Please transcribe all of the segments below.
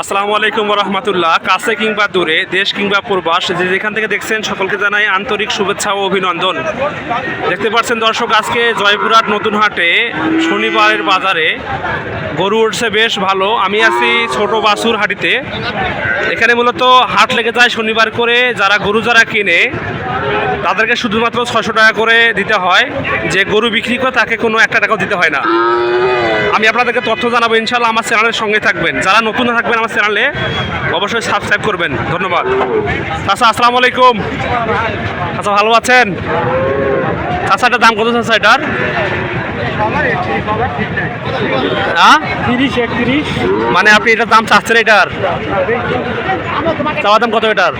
আসসালামু আলাইকুম রহমতুল্লাহ কাছে কিংবা দূরে, দেশ কিংবা প্রবাস, যে যেখান থেকে দেখছেন, সকলকে জানাই আন্তরিক শুভেচ্ছা ও অভিনন্দন। দেখতে পাচ্ছেন দর্শক, আজকে জয়পুরহাট নতুন হাটে শনিবারের বাজারে গরু উঠছে বেশ ভালো। আমি আছি ছোট বাসুর হাটিতে। এখানে মূলত হাট লেগে যায় শনিবার করে। যারা গরু যারা কিনে, তাদেরকে শুধুমাত্র ছশো টাকা করে দিতে হয়। যে গরু বিক্রি করে, তাকে কোনো একটা টাকাও দিতে হয় না। আমি আপনাদেরকে তথ্য জানাব ইনশাল্লাহ আমার চ্যানেলের সঙ্গে থাকবেন। যারা নতুন থাকবেন আমার চ্যানেলে। অবশ্যই সাবস্ক্রাইব করবেন। ধন্যবাদ। চাচা, আসসালামু আলাইকুম। আচ্ছা ভালো আছেন? চাচা এটার দাম কত চাচা এটার? হ্যাঁ? মানে আপনি এটার দাম চাচ্ছেন এটার? চাওয়া দাম কত এটার?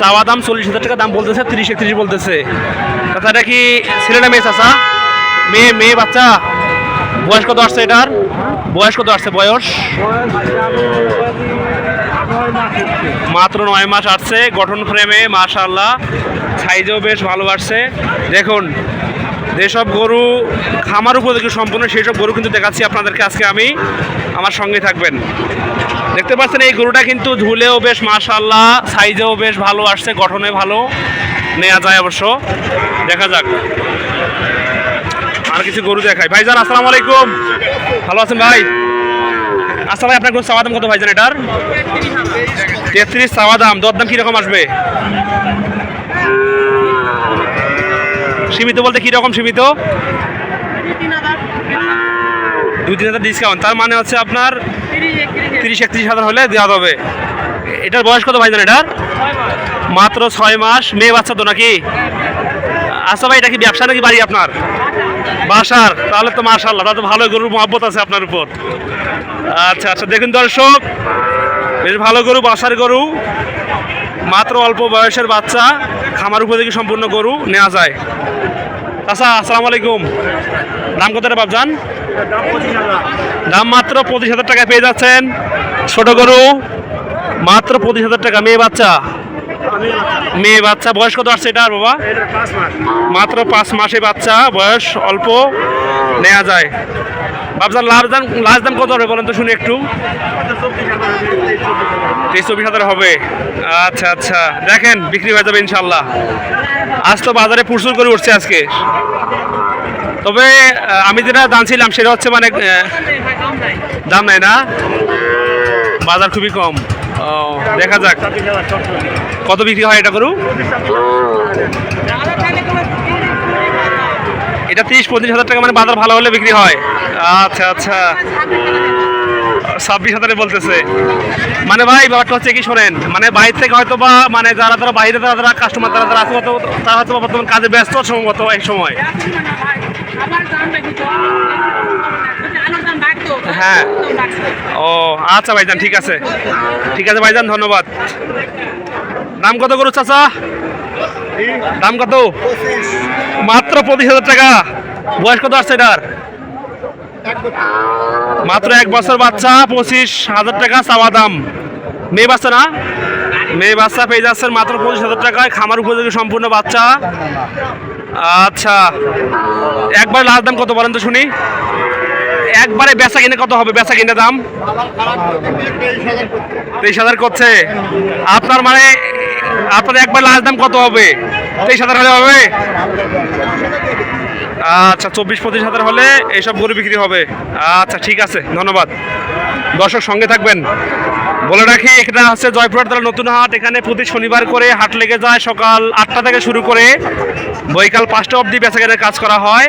চাওয়া দাম চল্লিশ হাজার টাকা দাম বলতেছে, তিরিশ একত্রিশ বলতেছে। চাচা, এটা কি ছেলে না মেয়ে চাচা? মেয়ে মেয়ে বাচ্চা? বয়স কত আসছে এটার? বয়স কত আসছে বয়স? মাত্র নয় মাস আসছে, গঠন ফ্রেমে মাশাল্লাহ সাইজও বেশ ভালো আসছে। দেখুন, যেসব গরু খামার উপযোগী সম্পূর্ণ সেই সব গরু কিন্তু দেখাচ্ছি আপনাদেরকে আজকে আমি। আমার সঙ্গে থাকবেন। দেখতে পাচ্ছেন, এই গরুটা কিন্তু ঝুলেও বেশ মাশাল্লাহ সাইজেও বেশ ভালো আসছে, গঠনে ভালো। নেওয়া যায় অবশ্য। দেখা যাক। আর কিছু গরু দেখাই। ভাইজান, আসসালামু আলাইকুম। ভালো আছেন ভাই? আচ্ছা ভাই, আপনার গরু চাওয়া দাম কত ভাইজান এটার? তেত্রিশ চাওয়া দাম দর দাম কীরকম আসবে? সীমিত বলতে কীরকম সীমিত? দুই, তিন হাজার ডিসকাউন্ট তার মানে হচ্ছে আপনার তিরিশ, একত্রিশ হাজার হলে দেওয়া হবে এটার বয়স কত ভাইজান এটার? মাত্র ছয় মাস, মেয়ে বাচ্চা তো নাকি? আচ্ছা ভাই, এটা কি ব্যবসা নাকি বাড়ি আপনার? বাসার, তাহলে তো মাশাল্লাহ তাহলে তো ভালো গরুর মহব্বত আছে আপনার উপর। আচ্ছা আচ্ছা দেখুন দর্শক, বেশ ভালো গরু, বাসার গরু, মাত্র অল্প বয়সের বাচ্চা, খামার উপযোগী সম্পূর্ণ গরু নেওয়া যায়। আচ্ছা আসসালামু আলাইকুম। দাম কত বাবজান দাম মাত্র পঁচিশ হাজার টাকা পেয়ে যাচ্ছেন ছোট গরু, মাত্র পঁচিশ হাজার টাকা, মেয়ে বাচ্চা। মেয়ে বাচ্চা, বয়স কত আসছে এটা বাবা? মাত্র পাঁচ মাসে বাচ্চা, বয়স অল্প নেওয়া যায়। বাবজান লাভ দাম লাস্ট দাম কত হবে বলেন তো শুনি একটু? তেইশ চব্বিশ হাজার হবে। আচ্ছা আচ্ছা। দেখেন, বিক্রি হয়ে যাবে ইনশাল্লাহ আজ তো বাজারে প্রচুর করে উঠছে আজকে। তবে আমি যেটা জানছিলাম, সেটা হচ্ছে মানে দাম নাই না? বাজার খুবই কম। ও, দেখা যাক। কত বিক্রি হয় এটা করু এটা তিরিশ পঁচিশ হাজার টাকা মানে বাজার ভালো হলে বিক্রি হয়। আচ্ছা আচ্ছা। ছাব্বিশ হাজারে বলতেছে। মানে ভাই, ব্যাপারটা হচ্ছে কি শোনেন মানে বাইরে থেকে হয়তো বা মানে যারা তারা বাইরে, যারা যারা কাস্টমার তারা তারা আছে তারা হয়তো বর্তমান কাজে ব্যস্ত সম্ভবত এক সময়। হ্যাঁ। ও আচ্ছা ভাইজান, ঠিক আছে। ঠিক আছে ভাইজান, ধন্যবাদ। দাম কত করো চাচা? দাম কত? মাত্র পঁচিশ হাজার টাকা। বয়স কত আসছে এটার? মাত্র এক বছর বাচ্চা, পঁচিশ হাজার টাকা চাওয়া দাম। মেয়ে বাচ্চা না? মেয়ে বাচ্চা পেয়ে যাচ্ছেন মাত্র পঁচিশ হাজার টাকায়, খামার উপযোগী সম্পূর্ণ বাচ্চা। আচ্ছা একবার লাস্ট দাম কত বলেন তো শুনি। একবারে বেচা কিনে কত হবে? বেচা কিনে দাম? তেইশ হাজার করছে। আপনার মানে আপনার একবার লাস্ট দাম কত হবে? তেইশ হাজার হলে হবে? আচ্ছা চব্বিশ পঁচিশ হাজার হলে এইসব গরু বিক্রি হবে। আচ্ছা ঠিক আছে, ধন্যবাদ। দর্শক সঙ্গে থাকবেন। বলে রাখি এটা হচ্ছে জয়পুরহাট তারা নতুন হাট। এখানে প্রতি শনিবার করে হাট লেগে যায় সকাল আটটা থেকে শুরু করে বৈকাল পাঁচটা অবধি বেচাকেনার কাজ করা হয়।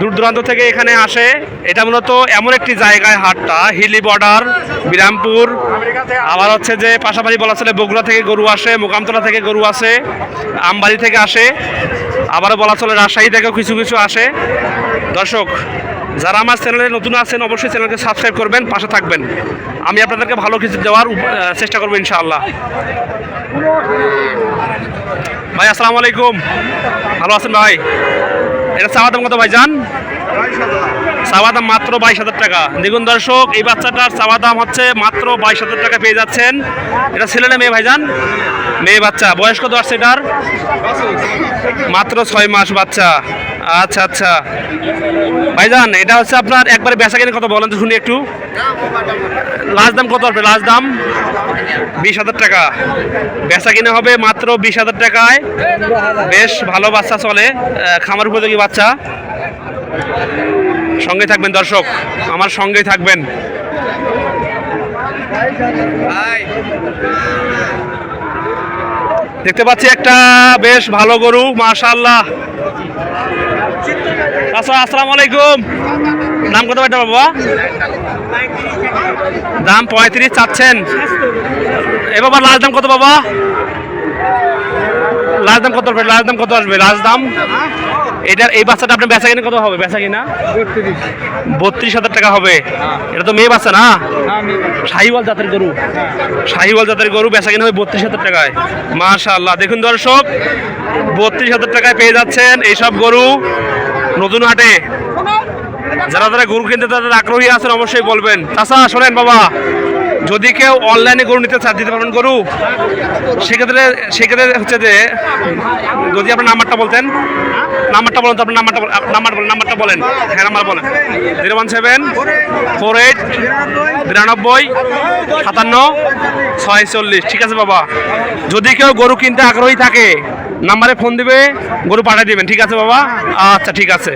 দূর দূরান্ত থেকে এখানে আসে। এটা মূলত এমন একটি জায়গায় হাটটা, হিলি বর্ডার, বিরামপুর। আবার হচ্ছে যে পাশাপাশি বলা চলে বগুড়া থেকে গরু আসে, মোকামতলা থেকে গরু আসে, আমবাড়ি থেকে আসে। আবারও বলা চলে রাজশাহী থেকেও কিছু কিছু আসে। দর্শক, যারা আমার চ্যানেলে নতুন আছেন, অবশ্যই চ্যানেলকে সাবস্ক্রাইব করবেন, পাশে থাকবেন। আমি আপনাদেরকে ভালো কিছু দেওয়ার চেষ্টা করব, ইনশাআল্লাহ। ভাই, আসসালামু আলাইকুম। ভালো আছেন ভাই? এটা চাওয়া দাম কত ভাই যান চাওয়া দাম মাত্র বাইশ হাজার টাকা। দেখুন দর্শক, এই বাচ্চাটার চাওয়া দাম হচ্ছে মাত্র বাইশ হাজার টাকা পেয়ে যাচ্ছেন। এটা ছেলে না মেয়ে ভাইজান? মেয়ে বাচ্চা। বয়স্ক দশ সেটার। মাত্র ছয় মাস বাচ্চা। আচ্ছা আচ্ছা। ভাইজান, এটা হচ্ছে আপনার একবারে বেচা কিনে কত বলেন তো শুনি একটু। লাস্ট দাম কত আসবে লাস্ট দাম? বিশ হাজার টাকা। বেচা কিনে হবে মাত্র বিশ হাজার টাকায়। বেশ ভালো বাচ্চা চলে খামার উপযোগী বাচ্চা। সঙ্গে থাকবেন দর্শক, আমার সঙ্গেই থাকবেন। দেখতে পাচ্ছি একটা বেশ ভালো গরু, মাশাআল্লাহ। আচ্ছা আসসালামু আলাইকুম। দাম কত এটা বাবা? দাম পঁয়ত্রিশ চাচ্ছেন। এ বাবা লাস্ট দাম কত বাবা? লাস্ট দাম কত লাস্ট দাম কত আসবে? লাস্ট দাম? এটা, এই বাচ্চাটা আপনার বেচা কিনা কত হবে? বেচা কিনা? বত্রিশ হাজার টাকা হবে। এটা তো মেয়ে বাচ্চা না? শাহিওয়াল জাতের গরু। শাহিওয়াল জাতের গরু বেচা কিনা হবে বত্রিশ হাজার টাকায়। মাশাআল্লাহ। দেখুন দর্শক, বত্রিশ হাজার টাকায় পেয়ে যাচ্ছেন এইসব গরু। নতুন হাটে। যারা যারা গরু কিনতে তাদের আগ্রহী আছেন, অবশ্যই বলবেন। চাচা, শোনেন বাবা, যদি কেউ অনলাইনে গরু নিতে চান দিতে পারবেন গরু। সেক্ষেত্রে সেক্ষেত্রে হচ্ছে যে, যদি আপনার নাম্বারটা বলতেন, নাম্বারটা বলেন তো আপনার নাম্বারটা নাম্বার বলেন, নাম্বারটা বলেন। হ্যাঁ নাম্বার বলেন। Zero one seven, four eight, বিরানব্বই, সাতান্ন ছয় চল্লিশ ঠিক আছে বাবা। যদি কেউ গরু কিনতে আগ্রহী থাকে নাম্বারে ফোন দিবে গরু পাঠিয়ে দেবেন ঠিক আছে বাবা? আচ্ছা ঠিক আছে।